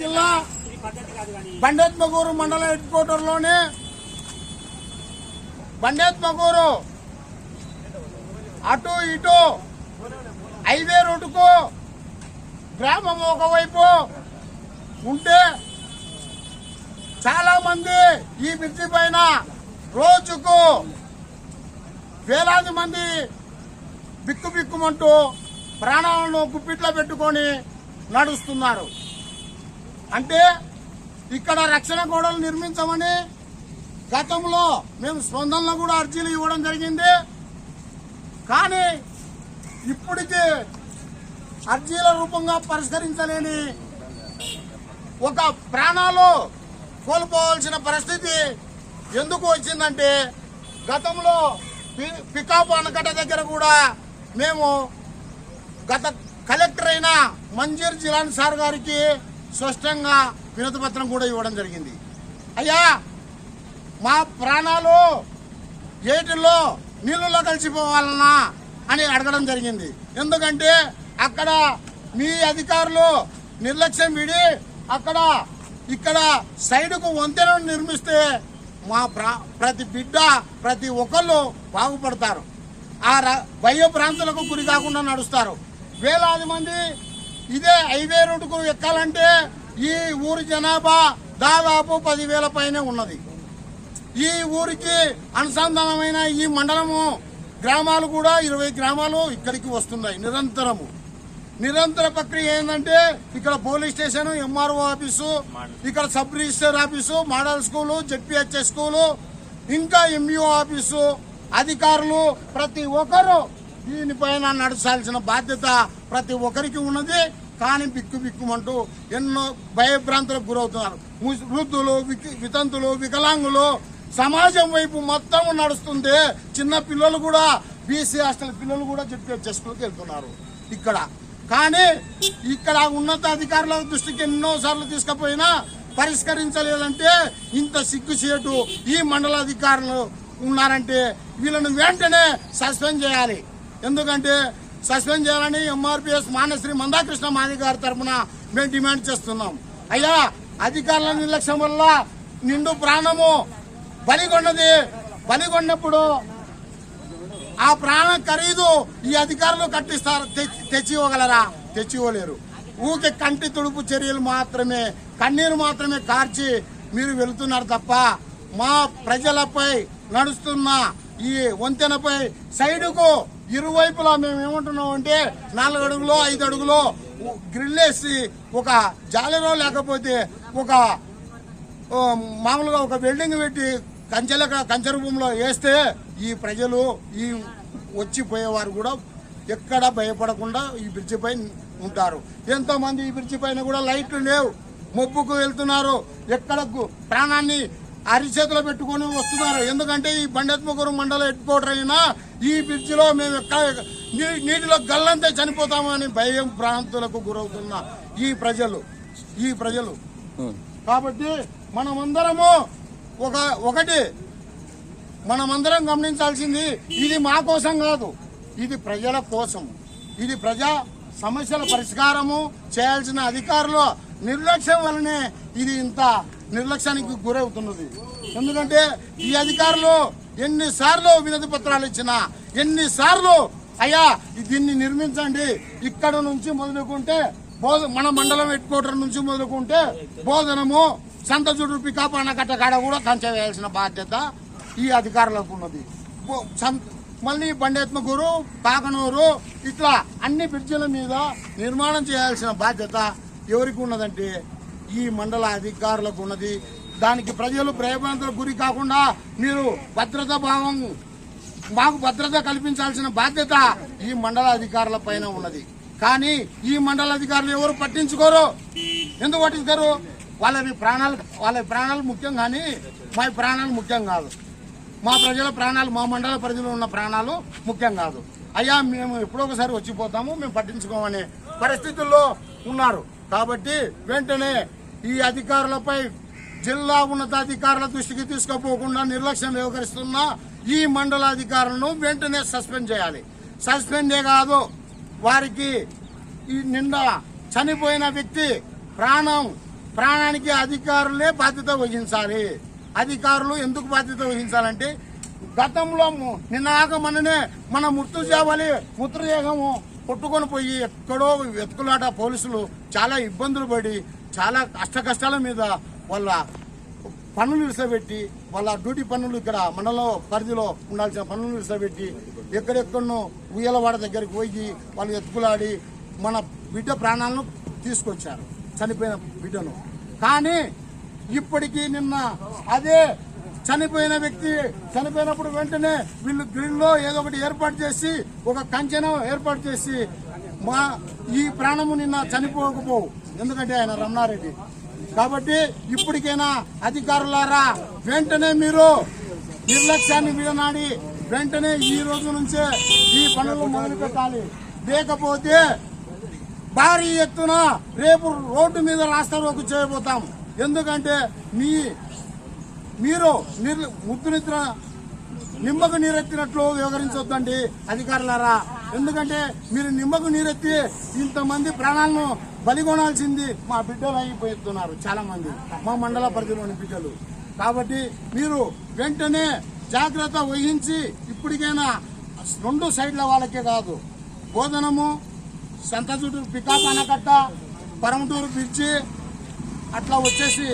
జిల్లా బండేత్మగూరు మండల హెడ్ క్వార్టర్లోని బండేత్మగూరు అటు ఇటు హైవే రోడ్డుకు గ్రామం ఒకవైపు ఉంటే చాలా మంది ఈ బ్రిడ్జి పైన రోజుకు వేలాది మంది బిక్కు బిక్కుమంటూ ప్రాణాలను గుప్పిట్లో పెట్టుకొని నడుస్తున్నారు. అంటే ఇక్కడ రక్షణ గోడలు నిర్మించమని గతంలో మేము స్పందనలో కూడా అర్జీలు ఇవ్వడం జరిగింది. కానీ ఇప్పటికీ అర్జీల రూపంగా పరిష్కరించలేని ఒక ప్రాణాలు కోల్పోవాల్సిన పరిస్థితి ఎందుకు వచ్చిందంటే గతంలో పి- ఆనకట్ట దగ్గర కూడా మేము గత కలెక్టర్ అయిన మంజీర్ జిలాన్ సార్ గారికి స్పష్టంగా వినతిపత్రం కూడా ఇవ్వడం జరిగింది. అయ్యా మా ప్రాణాలు ఏటిల్లో నీళ్ళలో కలిసిపోవాలన్నా అని అడగడం జరిగింది. ఎందుకంటే అక్కడ మీ అధికారులు నిర్లక్ష్యం విడి అక్కడ ఇక్కడ సైడుకు వంతెనను నిర్మిస్తే మా ప్రా- ప్రతి బిడ్డ ప్రతి ఒక్కళ్ళు బాగుపడతారు. ఆ ర- భయ ప్రాంతాలకు గురి కాకుండా నడుస్తారు. వేలాది మంది ఇదే హైవే రోడ్డుకు ఎక్కాలంటే ఈ ఊరి జనాభా దాదాపు పదివేల పైనే ఉన్నది. ఈ ఊరికి అనుసంధానమైన ఈ మండలము గ్రామాలు కూడా ఇరవై గ్రామాలు ఇక్కడికి వస్తున్నాయి నిరంతరము. నిరంతర ప్రక్రియ ఏంటంటే ఇక్కడ పోలీస్ స్టేషన్ ఎంఆర్ఓ ఆఫీసు ఇక్కడ sub register office model school ZPHS school ఇంకా ఎంఈఓ ఆఫీసు అధికారులు ప్రతి ఒక్కరు దీనిపైన నడచాల్సిన బాధ్యత ప్రతి ఒక్కరికి ఉన్నది. కానీ బిక్కు బిక్కుమంటూ ఎన్నో భయభ్రాంతులకు గురవుతున్నారు. వృద్ధులు వితంతులు వికలాంగులు సమాజం వైపు మొత్తం నడుస్తుంది చిన్న పిల్లలు కూడా బీసీ హాస్టల్ పిల్లలు కూడా చెప్పి చెస్కులకు వెళ్తున్నారు ఇక్కడ. కానీ ఇక్కడ ఉన్నత అధికారుల దృష్టికి ఎన్నో సార్లు తీసుకుపోయినా పరిష్కరించలేదంటే ఇంత సిగ్గుచేటు ఈ మండలాధికారులు ఉన్నారంటే వీళ్ళను వెంటనే సస్పెండ్ చేయాలి. ఎందుకంటే సస్పెండ్ చేయాలని ఎంఆర్పిఎస్ మానశ్రీ మందాకృష్ణ మాది గారి తరఫున మేము డిమాండ్ చేస్తున్నాం. అయ్యా అధికారుల నిర్లక్ష్యం వల్ల నిండు ప్రాణము బలిగొన్నది. బలిగొన్నప్పుడు ఆ ప్రాణం ఖరీదు ఈ అధికారులు కట్టిస్తారు. తెచ్చి- తెచ్చి ఇవ్వగలరా తెచ్చి ఇవ్వలేరు ఊకే కంటి తుడుపు చర్యలు మాత్రమే కన్నీరు మాత్రమే కార్చి మీరు వెళుతున్నారు తప్ప మా ప్రజలపై నడుస్తున్న ఈ వంతెనపై సైడుకు ఇరువైపులా మేము ఏమంటున్నాం అంటే నాలుగు అడుగులో ఐదు అడుగులో గ్రిల్లేసి ఒక జాలరో లేకపోతే ఒక మామూలుగా ఒక బిల్డింగ్ పెట్టి కంచెల కంచె రూపంలో వేస్తే ఈ ప్రజలు ఈ వచ్చిపోయేవారు కూడా ఎక్కడ భయపడకుండా ఈ బ్రిడ్జి పై ఉంటారు. ఎంతో మంది ఈ బ్రిడ్జి పైన కూడా లైట్లు లేవు. మొబ్బుకు వెళ్తున్నారు. ఎక్కడ ప్రాణాన్ని అరిచేతిలో పెట్టుకొని వస్తున్నారు. ఎందుకంటే ఈ బండెత్మగురు మండల హెడ్ క్వార్టర్ అయినా ఈ బ్రిడ్జిలో మేము నీటిలో గల్లంతే చనిపోతామని భయం ప్రాంతులకు గురవుతున్న ఈ ప్రజలు. ఈ ప్రజలు. కాబట్టి మనమందరము ఒక ఒకటి మనమందరం గమనించాల్సింది ఇది మా కోసం కాదు ఇది ప్రజల కోసం. ఇది ప్రజా సమస్యల పరిష్కారము చేయాల్సిన అధికారులు నిర్లక్ష్యం వల్లనే ఇది ఇంత నిర్లక్ష్యానికి గురవుతున్నది. ఎందుకంటే ఈ అధికారులు ఎన్నిసార్లు వినతి పత్రాలు ఇచ్చినా ఎన్నిసార్లు అయ్యా దీన్ని నిర్మించండి ఇక్కడ నుంచి మొదలుకుంటే బోధ మన మండలం హెడ్ క్వార్టర్ నుంచి మొదలుకుంటే బోధనము సంత పికప్ పికాప్ అన్నకట్ట కాడ కూడా కంచె వేయాల్సిన బాధ్యత ఈ అధికారులకు ఉన్నది. మళ్ళీ బండేత్మకూరు పాకనూరు ఇట్లా అన్ని బ్రిడ్జిల మీద నిర్మాణం చేయాల్సిన బాధ్యత ఎవరికి ఉన్నదంటే ఈ మండల అధికారులకు ఉన్నది. దానికి ప్రజలు భయభ్రాంతులకు గురి కాకుండా మీరు భద్రతా భావం మాకు భద్రత కల్పించాల్సిన బాధ్యత ఈ మండల అధికారుల పైన ఉన్నది. కానీ ఈ మండల అధికారులు ఎవరు పట్టించుకోరు? ఎందుకు పట్టించుకోరు? వాళ్ళని ప్రాణాలు వాళ్ళ ప్రాణాలు ముఖ్యం కానీ మా ప్రాణాలు ముఖ్యం కాదు. మా ప్రజల ప్రాణాలు మా మండల ప్రజలు ఉన్న ప్రాణాలు ముఖ్యం కాదు. అయ్యా మేము ఎప్పుడో ఒకసారి వచ్చిపోతాము మేము పట్టించుకోమనే పరిస్థితుల్లో ఉన్నారు. కాబట్టి వెంటనే ఈ అధికారులపై జిల్లా ఉన్నతాధికారుల దృష్టికి తీసుకుపోకుండా నిర్లక్ష్యం వ్యవహరిస్తున్న ఈ మండల అధికారులను వెంటనే సస్పెండ్ చేయాలి. సస్పెండే కాదు వారికి ఈ నిండా చనిపోయిన వ్యక్తి ప్రాణం ప్రాణానికి అధికారులే బాధ్యత వహించాలి. అధికారులు ఎందుకు బాధ్యత వహించాలంటే గతంలో ము- నిన్నాక మననే మన మృతు చేయాలి మృతదేహము కొట్టుకొని పోయి ఎక్కడో వెతుకులాట పోలీసులు చాలా ఇబ్బందులు పడి చాలా కష్ట కష్టాల మీద వాళ్ళ పనులు ఇసబెట్టి వాళ్ళ డ్యూటీ పనులు ఇక్కడ మండలం పరిధిలో ఉండాల్సిన పనులు ఇసబెట్టి ఎక్కడెక్కడో ఉయ్యలవాడ దగ్గరికి పోయి వాళ్ళు ఎత్తుకులాడి మన బిడ్డ ప్రాణాలను తీసుకొచ్చారు చనిపోయిన బిడ్డను. కానీ ఇప్పటికీ నిన్న అదే చనిపోయిన వ్యక్తి చనిపోయినప్పుడు వెంటనే వీళ్ళు గ్రిల్లో ఏదో ఒకటి ఏర్పాటు చేసి ఒక కంచెను ఏర్పాటు చేసి మా ఈ ప్రాణము నిన్న చనిపోకపోవు. ఎందుకంటే ఆయన రమణారెడ్డి. కాబట్టి ఇప్పటికైనా అధికారులారా వెంటనే మీరు నిర్లక్ష్యాన్ని విడనాడి వెంటనే ఈ రోజు నుంచే ఈ పనులు మొదలు పెట్టాలి. లేకపోతే భారీ ఎత్తున రేపు రోడ్డు మీద రాస్తారోకు చేయబోతాం. ఎందుకంటే మీ మీరు ముద్దునిద్ర ముద్దు నిమ్మకు నీరెత్తినట్లు వ్యవహరించొద్దండి అధికారులారా. ఎందుకంటే మీరు నిమ్మకు నీరెత్తి ఇంతమంది ప్రాణాలను బలిగొనాల్సింది మా బిడ్డలు అయిపోతున్నారు చాలా మంది మా మండల పరిధిలోని బిడ్డలు. కాబట్టి మీరు వెంటనే జాగ్రత్త వహించి ఇప్పటికైనా రెండు సైడ్ల వాళ్ళకే కాదు బోధనము సంతజుడు పికాప్ అనకట్ట పరమటూరు బ్రిడ్జి అట్లా వచ్చేసి